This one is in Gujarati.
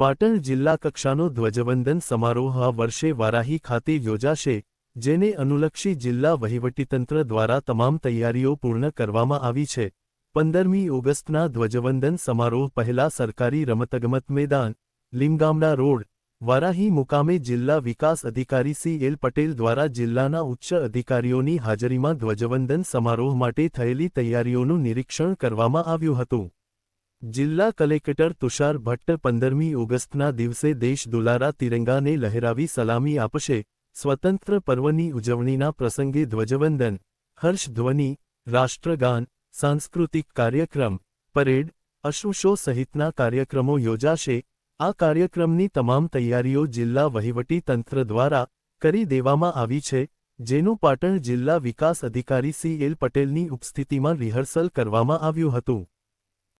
પાટણ જિલ્લા કક્ષાનો ધ્વજવંદન સમારોહ આ વર્ષે વારાહી ખાતે યોજાશે, જેને અનુલક્ષી જિલ્લા વહીવટીતંત્ર દ્વારા તમામ તૈયારીઓ પૂર્ણ કરવામાં આવી છે. પંદરમી ઓગસ્ટના ધ્વજવંદન સમારોહ પહેલા સરકારી રમતગમત મેદાન, લીમગામડા રોડ, વારાહી મુકામે જિલ્લા વિકાસ અધિકારી સી એલ પટેલ દ્વારા જિલ્લાના ઉચ્ચ અધિકારીઓની હાજરીમાં ધ્વજવંદન સમારોહ માટે થયેલી તૈયારીઓનું નિરીક્ષણ કરવામાં આવ્યું હતું. જિલ્લા કલેક્ટર તુષાર ભટ્ટ પંદરમી ઓગસ્ટના દિવસે દેશ દુલારા તિરંગાને લહેરાવી સલામી આપશે. સ્વતંત્ર પર્વની ઉજવણીના પ્રસંગે ધ્વજવંદન હર્ષધ્વનિ રાષ્ટ્રગાન, સાંસ્કૃતિક કાર્યક્રમ, પરેડ અશુશો સહિતના કાર્યક્રમો યોજાશે. આ કાર્યક્રમની તમામ તૈયારીઓ જિલ્લા વહીવટી તંત્ર દ્વારા કરી દેવામાં આવી છે, જેનું પાટણ જિલ્લા વિકાસ અધિકારી સી એલ પટેલની ઉપસ્થિતિમાં રિહર્સલ કરવામાં આવ્યું હતું.